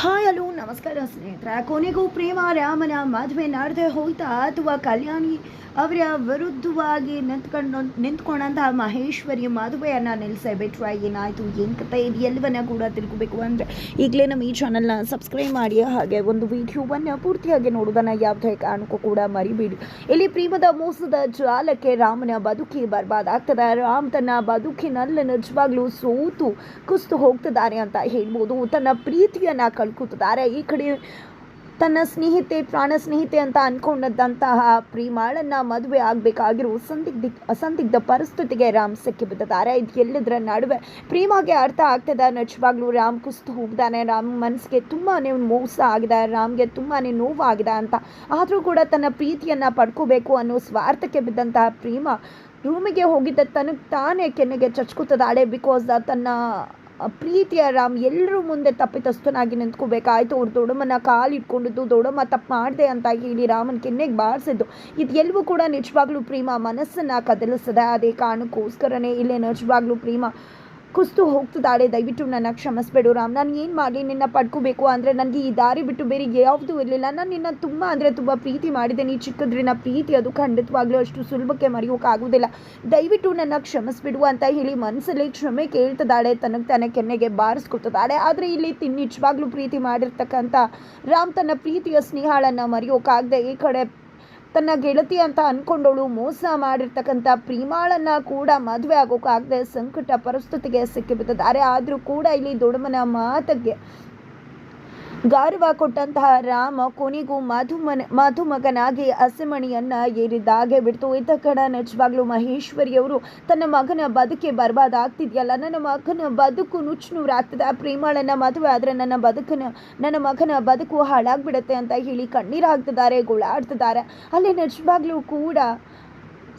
Hi, hello, ನಮಸ್ಕಾರ ಸ್ನೇಹಿತರ. ಕೊನೆಗೂ ಪ್ರೇಮ, ರಾಮನ ಮದುವೆ ನಾಡದೆ ಹೋಯ್ತಾ, ಅಥವಾ ಕಲ್ಯಾಣಿ ಅವರ ವಿರುದ್ಧವಾಗಿ ನಿಂತ್ಕೊಂಡು ನಿಂತ್ಕೊಂಡಂತಹ ಮಹೇಶ್ವರಿ ಮದುವೆಯನ್ನು ನಿಲ್ಲಿಸೇ ಬಿಟ್ರೆ ಏನಾಯಿತು? ಏನು ಕತೆ ಇದು? ಎಲ್ಲವನ್ನ ಕೂಡ ತಿಳ್ಕೊಬೇಕು ಅಂದರೆ ಈಗಲೇ ನಮ್ಮ ಈ ಚಾನಲ್ನ ಸಬ್ಸ್ಕ್ರೈಬ್ ಮಾಡಿ, ಹಾಗೆ ಒಂದು ವಿಡಿಯೋವನ್ನು ಪೂರ್ತಿಯಾಗಿ ನೋಡೋದನ್ನು ಯಾವುದೇ ಕಾರಣಕ್ಕೂ ಕೂಡ ಮರಿಬೇಡಿ. ಇಲ್ಲಿ ಪ್ರೇಮದ ಮೋಸದ ಜಾಲಕ್ಕೆ ರಾಮನ ಬದುಕಿ ಬರ್ಬಾದಾಗ್ತದೆ. ರಾಮ್ ತನ್ನ ಬದುಕಿನಲ್ಲಿ ನಿಜವಾಗ್ಲೂ ಸೋತು, ಕುಸ್ತು ಹೋಗ್ತಿದ್ದಾರೆ ಅಂತ ಹೇಳ್ಬೋದು. ತನ್ನ ಪ್ರೀತಿಯನ್ನು ಕಳ್ಕೊತಿದ್ದಾರೆ ಈ ಕಡೆ ತನ್ನ ಸ್ನೇಹಿತೆ, ಪ್ರಾಣ ಸ್ನೇಹಿತೆ ಅಂತ ಅನ್ಕೊಂಡಂತಹ ಪ್ರೀಮಾಳನ್ನ ಮದುವೆ ಆಗಬೇಕಾಗಿರೋ ಸಂದಿಗ್ಧ, ಅಸಂದಿಗ್ಧ ಪರಿಸ್ಥಿತಿಗೆ ರಾಮ್ ಸಿಕ್ಕಿ ಬಿದ್ದಿದ್ದಾರೆ. ಇದು ಎಲ್ಲದರ ನಡುವೆ ಪ್ರೀಮಾಗೆ ಅರ್ಥ ಆಗ್ತದೆ? ನಿಜವಾಗ್ಲೂ ರಾಮ್ ಕುಸ್ತು ಹೋಗ್ದಾನೆ ರಾಮ್ ಮನಸ್ಸಿಗೆ ತುಂಬಾ ಮೋಸ ಆಗಿದೆ. ರಾಮ್ಗೆ ತುಂಬಾ ನೋವಾಗಿದೆ ಅಂತ. ಆದರೂ ಕೂಡ ತನ್ನ ಪ್ರೀತಿಯನ್ನ ಪಡ್ಕೋಬೇಕು ಅನ್ನೋ ಸ್ವಾರ್ಥಕ್ಕೆ ಬಿದ್ದಂತಹ ಪ್ರೀಮಾ ರೂಮಿಗೆ ಹೋಗಿದ್ದ ತನಗೆ ತಾನೇ ಕೆನ್ನೆಗೆ ಚಚ್ಕುತ್ತದಾಳೆ ಬಿಕಾಸ್ ತನ್ನ ಪ್ರೀತಿಯ ರಾಮ್ ಎಲ್ಲರೂ ಮುಂದೆ ತಪ್ಪಿತಸ್ಥನಾಗಿ ನಿಂತ್ಕೋಬೇಕಾಯ್ತು. ಅವ್ರು ದೊಡಮ್ಮನ ಕಾಲು ಇಟ್ಕೊಂಡಿದ್ದು ದೊಡ್ಡಮ್ಮ ತಪ್ಪು ಮಾಡಿದೆ ಅಂತ ಹೇಳಿ ರಾಮನ ಕೆನ್ನೆಗೆ ಬಾರಿಸಿದ್ದು. ಇದೆಲ್ಲವೂ ಕೂಡ ನಿಜವಾಗ್ಲೂ ಪ್ರೇಮ ಮನಸ್ಸನ್ನು ಕದಲಿಸದೆ ಅದೇ ಕಾರಣಕ್ಕೋಸ್ಕರನೇ ಇಲ್ಲೇ ನಿಜವಾಗ್ಲೂ ಪ್ರೇಮ ಕುಸ್ತು ಹೋಗ್ತಿದ್ದಾಳೆ. ದಯವಿಟ್ಟು ನನ್ನ ಕ್ಷಮಿಸ್ಬೇಡು ರಾಮ್. ನಾನು ಏನು ಮಾಡಲಿ? ನಿನ್ನ ಪಡ್ಕೋಬೇಕು ಅಂದರೆ ನನಗೆ ಈ ದಾರಿ ಬಿಟ್ಟು ಬೇರೆ ಯಾವುದೂ ಇರಲಿಲ್ಲ. ನಾನು ನಿನ್ನ ತುಂಬ ಅಂದರೆ ತುಂಬ ಪ್ರೀತಿ ಮಾಡಿದೆ ನೀ ಚಿಕ್ಕದ್ರಿನ ಪ್ರೀತಿ ಅದು ಖಂಡಿತವಾಗ್ಲೂ ಅಷ್ಟು ಸುಲಭಕ್ಕೆ ಮರೆಯೋಕ್ಕಾಗೋದಿಲ್ಲ ದಯವಿಟ್ಟು ನನ್ನ ಕ್ಷಮಿಸ್ಬಿಡು ಅಂತ ಹೇಳಿ ಮನಸ್ಸಲ್ಲಿ ಕ್ಷಮೆ ಕೇಳ್ತಿದ್ದಾಳೆ. ತನಗೆ ತನ್ನ ಕೆನ್ನೆಗೆ ಬಾರಿಸ್ಕೊತಿದ್ದಾಳೆ. ಆದರೆ ಇಲ್ಲಿ ತಿನ್ ನಿಜವಾಗ್ಲೂ ಪ್ರೀತಿ ಮಾಡಿರ್ತಕ್ಕಂಥ ರಾಮ್ ತನ್ನ ಪ್ರೀತಿಯ ಸ್ನೇಹಾಳನ್ನು ಮರೆಯೋಕ್ಕಾಗದೆ ಈ ಕಡೆ ತನ್ನ ಗೆಳತಿ ಅಂತ ಅನ್ಕೊಂಡವಳು ಮೋಸ ಮಾಡಿರ್ತಕ್ಕಂಥ ಪ್ರೀಮಾಳನ್ನು ಕೂಡ ಮದುವೆ ಆಗೋಕ್ಕಾಗದೆ ಸಂಕಟ ಪರಿಸ್ಥಿತಿಗೆ ಸಿಕ್ಕಿಬಿದ್ದಿದ್ದಾರೆ ಆದರೂ ಕೂಡ ಇಲ್ಲಿ ದೊಡ್ಡಮನ ಮಾತಿಗೆ ಗೌರವ ಕೊಟ್ಟಂತಹ ರಾಮ ಕೊನೆಗೂ ಮಧುಮನ, ಮಧುಮಗನಾಗಿ ಹಸೆಮಣಿಯನ್ನ ಏರಿದ್ದಾಗೆ ಬಿಡ್ತು. ಇದ್ದ ಕಡ ನಿಜವಾಗ್ಲೂ ಮಹೇಶ್ವರಿಯವರು ತನ್ನ ಮಗನ ಬದುಕೆ ಬರ್ಬಾದಾಗ್ತಿದ್ಯಲ್ಲ ನನ್ನ ಮಗನ ಬದುಕು ನುಚ್ಚು ನೂರಾಗ್ತದೆ ಆ ಪ್ರೇಮಾಳನ್ನ ಮದುವೆ ಆದರೆ ನನ್ನ ಬದುಕನ, ನನ್ನ ಮಗನ ಬದುಕು ಹಾಳಾಗ್ಬಿಡುತ್ತೆ ಅಂತ ಹೇಳಿ ಕಣ್ಣೀರು ಹಾಕ್ತಿದ್ದಾರೆ, ಗೋಳಾಡ್ತಿದ್ದಾರೆ. ಅಲ್ಲಿ ನಿಜವಾಗ್ಲೂ ಕೂಡ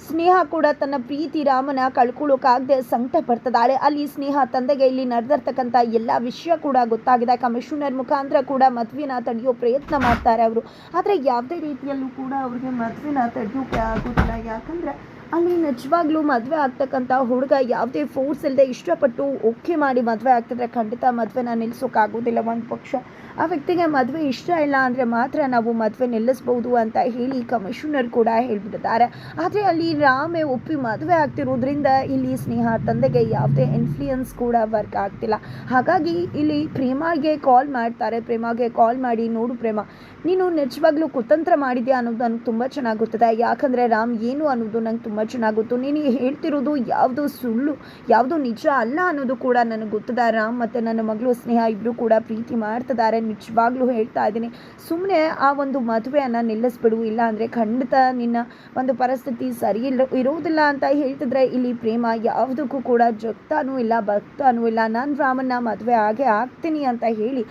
ಸ್ನೇಹ ಕೂಡ ತನ್ನ ಪ್ರೀತಿ ರಾಮನ ಕಳ್ಕೊಳ್ಳೋಕ್ಕಾಗದೆ ಸಂಕಟ ಪಡ್ತಿದ್ದಾಳೆ ಅಲ್ಲಿ ಸ್ನೇಹ ತಂದೆಗೆ ಇಲ್ಲಿ ನಡೆದಿರ್ತಕ್ಕಂಥ ಎಲ್ಲ ವಿಷಯ ಕೂಡ ಗೊತ್ತಾಗಿದೆ. ಕಮಿಷನರ್ ಮುಖಾಂತರ ಕೂಡ ಮದುವೆನ ತಡೆಯೋ ಪ್ರಯತ್ನ ಮಾಡ್ತಾರೆ ಅವರು. ಆದರೆ ಯಾವುದೇ ರೀತಿಯಲ್ಲೂ ಕೂಡ ಅವ್ರಿಗೆ ಮದುವೆನ ತಡೆಯೋಕೆ ಆಗೋದಿಲ್ಲ. ಯಾಕಂದರೆ ಅಲ್ಲಿ ನಿಜವಾಗ್ಲೂ ಮದುವೆ ಆಗ್ತಕ್ಕಂಥ ಹುಡುಗ ಯಾವುದೇ ಫೋರ್ಸ್ ಇಲ್ಲದೆ ಇಷ್ಟಪಟ್ಟು ಓಕೆ ಮಾಡಿ ಮದುವೆ ಆಗ್ತಿದ್ರೆ ಖಂಡಿತ ಮದುವೆನ ನಿಲ್ಲಿಸೋಕ್ಕಾಗೋದಿಲ್ಲ ಒಂದು ಪಕ್ಷ ಆ ವ್ಯಕ್ತಿಗೆ ಮದುವೆ ಇಷ್ಟ ಇಲ್ಲ ಅಂದರೆ ಮಾತ್ರ ನಾವು ಮದುವೆ ನಿಲ್ಲಿಸ್ಬೋದು ಅಂತ ಹೇಳಿ ಕಮಿಷನರ್ ಕೂಡ ಹೇಳ್ಬಿಟ್ಟಿದ್ದಾರೆ. ಆದರೆ ಅಲ್ಲಿ ರಾಮೆ ಒಪ್ಪಿ ಮದುವೆ ಆಗ್ತಿರೋದ್ರಿಂದ ಇಲ್ಲಿ ಸ್ನೇಹ ತಂದೆಗೆ ಯಾವುದೇ ಇನ್ಫ್ಲೂಯೆನ್ಸ್ ಕೂಡ ವರ್ಕ್ ಆಗ್ತಿಲ್ಲ. ಹಾಗಾಗಿ ಇಲ್ಲಿ ಪ್ರೇಮಾಗೆ ಕಾಲ್ ಮಾಡ್ತಾರೆ. ಪ್ರೇಮಾಗೆ ಕಾಲ್ ಮಾಡಿ, ನೋಡು ಪ್ರೇಮ, ನೀನು ನಿಜವಾಗ್ಲೂ ಕುತಂತ್ರ ಮಾಡಿದ್ಯಾ ಅನ್ನೋದು ನನಗೆ ತುಂಬ ಚೆನ್ನಾಗಿ ಗೊತ್ತದೆ. ಯಾಕಂದರೆ ರಾಮ್ ಏನು ಅನ್ನೋದು ನಂಗೆ ತುಂಬ ಚೆನ್ನಾಗಿ ಗೊತ್ತು. ನೀನು ಹೇಳ್ತಿರೋದು ಯಾವುದು ಸುಳ್ಳು, ಯಾವುದು ನಿಜ ಅಲ್ಲ ಅನ್ನೋದು ಕೂಡ ನನಗೆ ಗೊತ್ತಿದೆ. ರಾಮ್ ಮತ್ತು ನನ್ನ ಮಗಳು ಸ್ನೇಹ ಇಬ್ಬರು ಕೂಡ ಪ್ರೀತಿ ಮಾಡ್ತಿದ್ದಾರೆ. ನಿಜವಾಗ್ಲೂ ಹೇಳ್ತಾ ಇದ್ದೀನಿ. ಸುಮ್ಮನೆ ಆ ಒಂದು ಮದುವೆಯನ್ನು ನಿಲ್ಲಿಸ್ಬಿಡು, ಇಲ್ಲ ಅಂದರೆ ಖಂಡಿತ ನಿನ್ನ ಒಂದು ಪರಿಸ್ಥಿತಿ ಸರಿ ಇಲ್ಲ ಇರೋದಿಲ್ಲ ಅಂತ ಹೇಳ್ತಿದ್ರೆ ಇಲ್ಲಿ ಪ್ರೇಮ ಯಾವುದಕ್ಕೂ ಕೂಡ ಜಗ್ತಾನೂ ಇಲ್ಲ, ಭಕ್ತಾನೂ ಇಲ್ಲ. ನಾನು ರಾಮನ್ನ ಮದುವೆ ಆಗೇ ಆಗ್ತೀನಿ ಅಂತ ಹೇಳಿ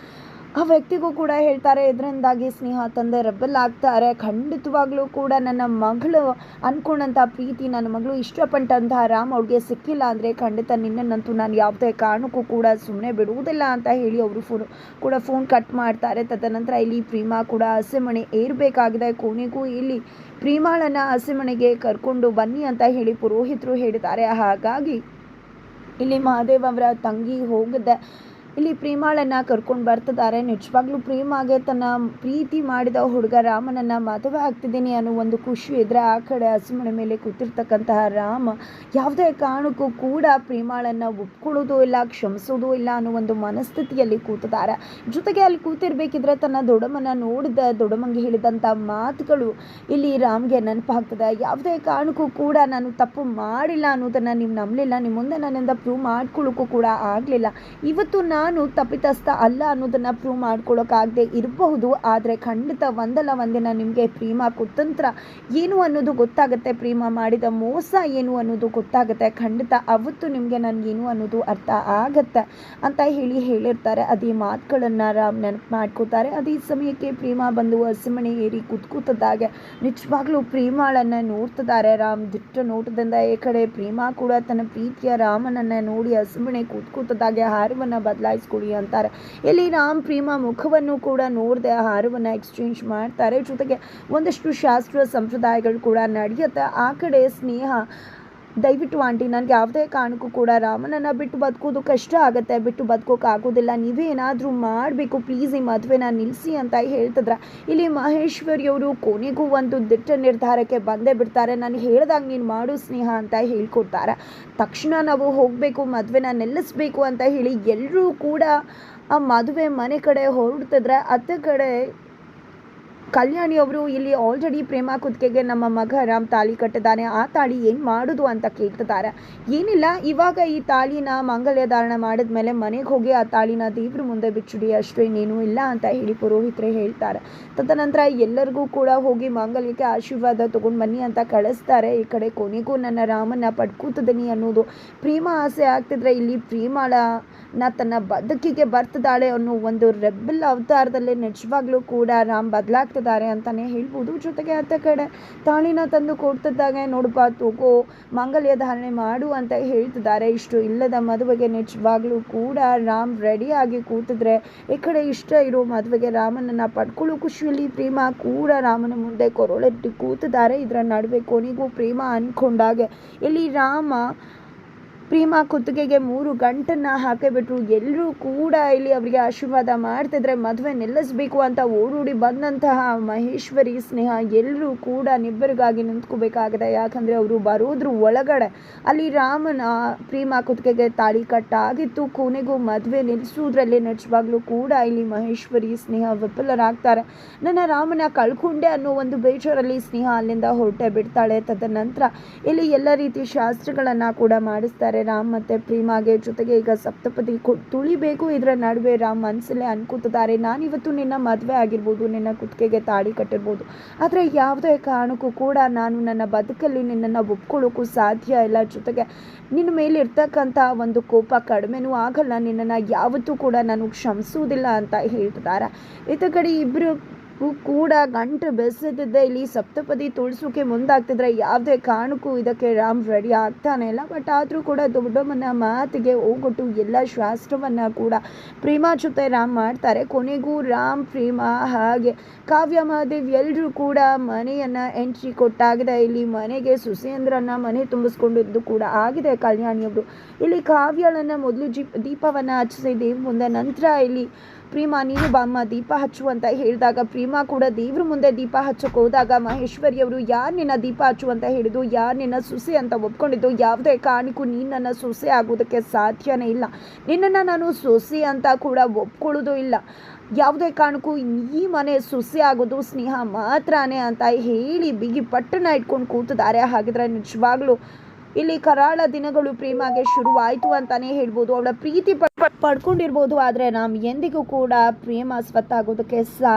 ಆ ವ್ಯಕ್ತಿಗೂ ಕೂಡ ಹೇಳ್ತಾರೆ, ಇದರಿಂದಾಗಿ ಸ್ನೇಹ ತಂದೆ ರಬ್ಬಲ್ ಆಗ್ತಾರೆ. ಖಂಡಿತವಾಗ್ಲೂ ಕೂಡ ನನ್ನ ಮಗಳು ಅಂದ್ಕೊಂಡಂಥ ಪ್ರೀತಿ ನನ್ನ ಮಗಳು ಇಷ್ಟಪಟ್ಟಂತಹ ರಾಮ್ ಅವ್ರಿಗೆ ಸಿಕ್ಕಿಲ್ಲ ಅಂದರೆ ಖಂಡಿತ ನಿನ್ನನ್ನಂತೂ ನಾನು ಯಾವುದೇ ಕಾರಣಕ್ಕೂ ಕೂಡ ಸುಮ್ಮನೆ ಬಿಡುವುದಿಲ್ಲ ಅಂತ ಹೇಳಿ ಅವರು ಫೋನ್ ಕೂಡ ಫೋನ್ ಕಟ್ ಮಾಡ್ತಾರೆ. ತದನಂತರ ಇಲ್ಲಿ ಪ್ರೀಮಾ ಕೂಡ ಹಸಿಮಣೆ ಏರಬೇಕಾಗಿದೆ. ಕೋಣೆಗೂ ಇಲ್ಲಿ ಪ್ರೀಮಾಳನ್ನು ಹಸಿಮಣೆಗೆ ಕರ್ಕೊಂಡು ಬನ್ನಿ ಅಂತ ಹೇಳಿ ಪುರೋಹಿತರು ಹೇಳಿದ್ದಾರೆ. ಹಾಗಾಗಿ ಇಲ್ಲಿ ಮಹಾದೇವ್ ಅವರ ತಂಗಿ ಹೋಗದೆ. ಇಲ್ಲಿ ಪ್ರೀಮಾಳನ್ನ ಕರ್ಕೊಂಡು ಬರ್ತಿದ್ದಾರೆ ನಿಜವಾಗ್ಲೂ ಪ್ರೇಮಾಗೆ ತನ್ನ ಪ್ರೀತಿ ಮಾಡಿದ ಹುಡುಗ ರಾಮನನ್ನ ಮದುವೆ ಆಗ್ತಿದ್ದೀನಿ ಅನ್ನೋ ಒಂದು ಖುಷಿ ಇದ್ರೆ ಆ ಕಡೆ ಹಸುಮನೆ ಮೇಲೆ ಕೂತಿರ್ತಕ್ಕಂತಹ ರಾಮ ಯಾವುದೇ ಕಾರಣಕ್ಕೂ ಕೂಡ ಪ್ರೇಮಾಳನ್ನು ಒಪ್ಕೊಳ್ಳೋದು ಇಲ್ಲ, ಕ್ಷಮಿಸೋದು ಇಲ್ಲ ಅನ್ನೋ ಒಂದು ಮನಸ್ಥಿತಿಯಲ್ಲಿ ಕೂತಿದ್ದಾರೆ. ಜೊತೆಗೆ ಅಲ್ಲಿ ಕೂತಿರ್ಬೇಕಿದ್ರೆ ತನ್ನ ದೊಡ್ಡಮ್ಮನ ನೋಡಿದ ದೊಡಮಂಗೆ ಹೇಳಿದಂಥ ಮಾತುಗಳು ಇಲ್ಲಿ ರಾಮ್ಗೆ ನೆನಪಾಗ್ತದೆ. ಯಾವುದೇ ಕಾರಣಕ್ಕೂ ಕೂಡ ನಾನು ತಪ್ಪು ಮಾಡಿಲ್ಲ ಅನ್ನೋದನ್ನು ನೀವು ನಂಬಲಿಲ್ಲ. ನಿಮ್ಮ ಮುಂದೆ ನನ್ನಿಂದ ಪ್ರೂವ್ ಮಾಡ್ಕೊಳ್ಳೋಕ್ಕೂ ಕೂಡ ಆಗಲಿಲ್ಲ. ಇವತ್ತು ನಾನು ತಪ್ಪಿತಸ್ಥ ಅಲ್ಲ ಅನ್ನೋದನ್ನು ಪ್ರೂವ್ ಮಾಡ್ಕೊಳ್ಳೋಕ್ಕಾಗದೆ ಇರಬಹುದು, ಆದರೆ ಖಂಡಿತ ಒಂದಲ್ಲ ಒಂದಿನ ನಿಮಗೆ ಪ್ರೇಮ, ಕುತಂತ್ರ ಏನು ಅನ್ನೋದು ಗೊತ್ತಾಗುತ್ತೆ. ಪ್ರೇಮ ಮಾಡಿದ ಮೋಸ ಏನು ಅನ್ನೋದು ಗೊತ್ತಾಗುತ್ತೆ. ಖಂಡಿತ ಅವತ್ತು ನಿಮಗೆ ನನಗೇನು ಅನ್ನೋದು ಅರ್ಥ ಆಗತ್ತೆ ಅಂತ ಹೇಳಿ ಹೇಳಿರ್ತಾರೆ. ಅದೇ ಮಾತುಗಳನ್ನು ರಾಮ್ ನೆನಪು ಮಾಡ್ಕೋತಾರೆ. ಅದೇ ಸಮಯಕ್ಕೆ ಪ್ರೇಮ ಬಂದು ಹಸಿಮಣೆ ಏರಿ ಕುತ್ಕೂತದಾಗೆ ನಿಜವಾಗ್ಲೂ ಪ್ರೇಮಾಳನ್ನು ನೋಡ್ತಿದ್ದಾರೆ. ರಾಮ್ ದಿಟ್ಟ ನೋಟದಿಂದ ಈ ಕಡೆ ಪ್ರೇಮ ಕೂಡ ತನ್ನ ಪ್ರೀತಿಯ ರಾಮನನ್ನು ನೋಡಿ ಹಸಿಮಣೆ ಕೂತ್ಕೂತದಾಗೆ ಹಾರವನ್ನು ಬದಲಾಯಿಸ್ಕೊಡಿ ಅಂತಾರೆ. ಇಲ್ಲಿ ರಾಮ್ ಪ್ರೇಮ ಮುಖವನ್ನು ಕೂಡ ನೋಡದೆ ಹಾರವನ್ನು ಎಕ್ಸ್ಚೇಂಜ್ ಮಾಡ್ತಾರೆ. ಜೊತೆಗೆ ಒಂದಷ್ಟು ಶಾಸ್ತ್ರ ಸಂಪ್ರದಾಯಗಳು ಕೂಡ ನಡೆಯುತ್ತೆ. ಆ ಕಡೆ ಸ್ನೇಹ ದಯವಿಟ್ಟು ಆಂಟಿ, ನನಗೆ ಯಾವುದೇ ಕಾರಣಕ್ಕೂ ಕೂಡ ರಾಮನನ್ನು ಬಿಟ್ಟು ಬದುಕೋದು ಕಷ್ಟ ಆಗುತ್ತೆ, ಬಿಟ್ಟು ಬದುಕೋಕೆ ಆಗೋದಿಲ್ಲ. ನೀವೇ ಏನಾದರೂ ಮಾಡಬೇಕು ಪ್ಲೀಸ್ ಈ ಮದುವೆನ ನಿಲ್ಲಿಸಿ ಅಂತ ಹೇಳ್ತಿದ್ರ. ಇಲ್ಲಿ ಮಹೇಶ್ವರಿಯವರು ಕೊನೆಗೂ ಒಂದು ದಿಟ್ಟ ನಿರ್ಧಾರಕ್ಕೆ ಬಂದೇ ಬಿಡ್ತಾರೆ. ನಾನು ಹೇಳ್ದಂಗೆ ನೀನು ಮಾಡು ಸ್ನೇಹ ಅಂತ ಹೇಳ್ಕೊಡ್ತಾರೆ. ತಕ್ಷಣ ನಾವು ಹೋಗಬೇಕು, ಮದುವೆನ ನಿಲ್ಲಿಸ್ಬೇಕು ಅಂತ ಹೇಳಿ ಎಲ್ಲರೂ ಕೂಡ ಆ ಮದುವೆ ಮನೆ ಕಡೆ ಹೊರಡ್ತಿದ್ರೆ, ಅತ್ತ ಕಡೆ ಕಲ್ಯಾಣಿ ಅವರು, ಇಲ್ಲಿ ಆಲ್ರೆಡಿ ಪ್ರೇಮ ಕುದ್ಕೆಗೆ ನಮ್ಮ ಮಗ ರಾಮ್ ತಾಳಿ ಕಟ್ಟಿದ್ದಾನೆ. ಆ ತಾಳಿ ಏನು ಮಾಡೋದು ಅಂತ ಕೇಳ್ತಿದ್ದಾರೆ. ಏನಿಲ್ಲ, ಇವಾಗ ಈ ತಾಳಿನ ಮಾಂಗಲ್ಯ ಧಾರಣ ಮಾಡಿದ್ಮೇಲೆ ಮನೆಗೆ ಹೋಗಿ ಆ ತಾಳಿನ ದೇವ್ರ ಮುಂದೆ ಬಿಚ್ಚಿಡಿ ಅಷ್ಟೇ ಇನ್ನೇನು ಇಲ್ಲ ಅಂತ ಹೇಳಿ ಪುರೋಹಿತರೆ ಹೇಳ್ತಾರೆ. ತದನಂತರ ಎಲ್ಲರಿಗೂ ಕೂಡ ಹೋಗಿ ಮಾಂಗಲ್ಯಕ್ಕೆ ಆಶೀರ್ವಾದ ತೊಗೊಂಡು ಬನ್ನಿ ಅಂತ ಕಳಿಸ್ತಾರೆ. ಈ ಕಡೆ ಕೊನೆಗೂ ನನ್ನ ರಾಮನ ಪಡ್ಕೂತಿದ್ದೀನಿ ಅನ್ನೋದು ಪ್ರೇಮ ಆಸೆ ಆಗ್ತಿದ್ರೆ ಇಲ್ಲಿ ಪ್ರೇಮಾಳ ನ ತನ್ನ ಬದುಕಿಗೆ ಬರ್ತದಾಳೆ ಅನ್ನೋ ಒಂದು ರೆಬ್ಬಲ್ ಅವತಾರದಲ್ಲಿ ನಿಜವಾಗ್ಲೂ ಕೂಡ ರಾಮ್ ಬದಲಾಗ್ತಿದ್ದಾರೆ ಅಂತಾನೆ ಹೇಳ್ಬೋದು. ಜೊತೆಗೆ ಅತ್ತ ಕಡೆ ತಾಳಿನ ತಂದು ಕೊಡ್ತಿದ್ದಾಗೆ, ನೋಡಪ್ಪ ತಗೋ ಮಾಂಗಲ್ಯ ಧಾರಣೆ ಮಾಡು ಅಂತ ಹೇಳ್ತಿದ್ದಾರೆ. ಇಷ್ಟು ಇಲ್ಲದ ಮದುವೆಗೆ ನಿಜವಾಗ್ಲೂ ಕೂಡ ರಾಮ್ ರೆಡಿಯಾಗಿ ಕೂತಿದ್ರೆ, ಈ ಕಡೆ ಇಷ್ಟ ಇರೋ ಮದುವೆಗೆ ರಾಮನನ್ನ ಪಡ್ಕೊಳ್ಳೋ ಖುಷಿಯಲ್ಲಿ ಪ್ರೇಮ ಕೂಡ ರಾಮನ ಮುಂದೆ ಕೊರಳೆಟ್ಟು ಕೂತಿದ್ದಾರೆ. ಇದರ ನಡುವೆ ಕೊನೆಗೂ ಪ್ರೇಮ ಅನ್ಕೊಂಡಾಗೆ, ಇಲ್ಲಿ ರಾಮ ಪ್ರೇಮ ಕುತ್ತಿಗೆಗೆ ಮೂರು ಗಂಟನ್ನ ಹಾಕಿಬಿಟ್ರು. ಎಲ್ಲರೂ ಕೂಡ ಇಲ್ಲಿ ಅವರಿಗೆ ಆಶೀರ್ವಾದ ಮಾಡ್ತಿದ್ರೆ ಮದುವೆ ನಿಲ್ಲಿಸ್ಬೇಕು ಅಂತ ಓಡೋಡಿ ಬಂದಂತಹ ಮಹೇಶ್ವರಿ ಸ್ನೇಹ ಎಲ್ಲರೂ ಕೂಡ ನಿಬ್ಬರಿಗಾಗಿ ನಿಂತ್ಕೋಬೇಕಾಗಿದೆ. ಯಾಕಂದರೆ ಅವರು ಬರೋದ್ರ ಒಳಗಡೆ. ಅಲ್ಲಿ ರಾಮನ ಪ್ರೀಮಾ ಕುತ್ತಿಗೆಗೆ ತಾಳಿ ಕಟ್ಟಾಗಿತ್ತು. ಕೊನೆಗೂ ಮದುವೆ ನಿಲ್ಲಿಸೋದ್ರಲ್ಲಿ ನಿಜವಾಗ್ಲೂ ಕೂಡ ಇಲ್ಲಿ ಮಹೇಶ್ವರಿ ಸ್ನೇಹ ವಿಫಲರಾಗ್ತಾರೆ. ನನ್ನ ರಾಮನ ಕಳ್ಕೊಂಡೆ ಅನ್ನೋ ಒಂದು ಬೇಜಾರಲ್ಲಿ ಸ್ನೇಹ ಅಲ್ಲಿಂದ ಹೊರಟೆ ಬಿಡ್ತಾಳೆ. ತದನಂತರ ಇಲ್ಲಿ ಎಲ್ಲ ರೀತಿ ಶಾಸ್ತ್ರಗಳನ್ನು ಕೂಡ ಮಾಡಿಸ್ತಾರೆ. ರಾಮ್ ಮತ್ತು ಪ್ರೀಮಾಗೆ ಜೊತೆಗೆ ಈಗ ಸಪ್ತಪದಿ ತುಳಿಬೇಕು. ಇದರ ನಡುವೆ ರಾಮ್ ಮನಸ್ಸಲ್ಲೇ ಅನ್ಕೋತಿದ್ದಾರೆ. ನಾನಿವತ್ತು ನಿನ್ನ ಮದುವೆ ಆಗಿರ್ಬೋದು, ನಿನ್ನ ಕುತ್ತಿಗೆಗೆ ತಾಳಿ ಕಟ್ಟಿರ್ಬೋದು. ಆದರೆ ಯಾವುದೇ ಕಾರಣಕ್ಕೂ ಕೂಡ ನಾನು ನನ್ನ ಬದುಕಲ್ಲಿ ನಿನ್ನನ್ನು ಒಪ್ಕೊಳ್ಳೋಕ್ಕೂ ಸಾಧ್ಯ ಇಲ್ಲ. ಜೊತೆಗೆ ನಿನ್ನ ಮೇಲೆ ಇರ್ತಕ್ಕಂಥ ಒಂದು ಕೋಪ ಕಡಿಮೆನೂ ಆಗಲ್ಲ. ನಿನ್ನನ್ನು ಯಾವತ್ತೂ ಕೂಡ ನಾನು ಕ್ಷಮಿಸುವುದಿಲ್ಲ ಅಂತ ಹೇಳ್ತಿದ್ದಾರೆ. ಇತ್ತ ಕಡೆ ಇಬ್ಬರು ಕೂಡ ಗಂಟು ಬೆಸೆದಿದ್ದೆ ಇಲ್ಲಿ ಸಪ್ತಪದಿ ತುಳಿಸೋಕೆ ಮುಂದಾಗ್ತಿದ್ರೆ ಯಾವುದೇ ಕಾರಣಕ್ಕೂ ಇದಕ್ಕೆ ರಾಮ್ ರೆಡಿ ಆಗ್ತಾನೆ ಇಲ್ಲ. ಬಟ್ ಆದರೂ ಕೂಡ ದೊಡ್ಡಮ್ಮನ ಮಾತಿಗೆ ಹೋಗೊಟ್ಟು ಎಲ್ಲ ಶಾಸ್ತ್ರವನ್ನು ಕೂಡ ಪ್ರೇಮ ಜೊತೆ ರಾಮ್ ಮಾಡ್ತಾರೆ. ಕೊನೆಗೂ ರಾಮ್, ಪ್ರೇಮ ಹಾಗೆ ಕಾವ್ಯ, ಮಹಾದೇವ್ ಎಲ್ಲರೂ ಕೂಡ ಮನೆಯನ್ನು ಎಂಟ್ರಿ ಕೊಟ್ಟಾಗಿದೆ. ಇಲ್ಲಿ ಮನೆಗೆ ಸುಸೇಂದ್ರನ್ನ ಮನೆ ತುಂಬಿಸ್ಕೊಂಡಿದ್ದು ಕೂಡ ಆಗಿದೆ ಕಲ್ಯಾಣಿಯವರು ಇಲ್ಲಿ ಕಾವ್ಯಳನ್ನು ಮೊದಲು ಜೀಪ್ ದೀಪವನ್ನು ಹಚ್ಚಿಸಿ ಮುಂದೆ. ನಂತರ ಇಲ್ಲಿ ಪ್ರೇಮ, ನೀನು ಬಾಮ್ಮ ದೀಪ ಹಚ್ಚು ಅಂತ ಹೇಳಿದಾಗ ಪ್ರೀಮಾ ಕೂಡ ದೇವ್ರ ಮುಂದೆ ದೀಪ ಹಚ್ಚಕ್ಕೆ ಹೋದಾಗ ಮಹೇಶ್ವರಿಯವರು ಯಾರು ನಿನ್ನ ದೀಪ ಹಚ್ಚು ಅಂತ ಹೇಳಿದ್ದು? ಯಾರು ನಿನ್ನ ಸೊಸೆ ಅಂತ ಒಪ್ಕೊಂಡಿದ್ದು? ಯಾವುದೇ ಕಾರಣಕ್ಕೂ ನೀನು ನನ್ನ ಸೊಸೆ ಆಗೋದಕ್ಕೆ ಸಾಧ್ಯನೇ ಇಲ್ಲ. ನಿನ್ನನ್ನು ನಾನು ಸೊಸೆ ಅಂತ ಕೂಡ ಒಪ್ಕೊಳ್ಳೋದು ಇಲ್ಲ. ಯಾವುದೇ ಕಾರಣಕ್ಕೂ ಈ ಮನೆ ಸೊಸೆ ಆಗೋದು ಸ್ನೇಹ ಮಾತ್ರನೇ ಅಂತ ಹೇಳಿ ಬಿಗಿ ಪಟ್ಟಣ ಇಟ್ಕೊಂಡು ಕೂತಿದ್ದಾರೆ. ಹಾಗಿದ್ರೆ ನಿಜವಾಗ್ಲೂ ಇಲ್ಲಿ ಕರಾಳ ದಿನಗಳು ಪ್ರೇಮಾಗೆ ಶುರುವಾಯಿತು ಅಂತಾನೆ ಹೇಳ್ಬೋದು. ಅವಳ ಪ್ರೀತಿ ಪಡ್ಕೊಂಡಿರ್ಬೋದು ಆದರೆ ನಾವು ಎಂದಿಗೂ ಕೂಡ ಪ್ರೇಮ ಸ್ವತ್ತಾಗೋದಕ್ಕೆ ಸಾಧ್ಯ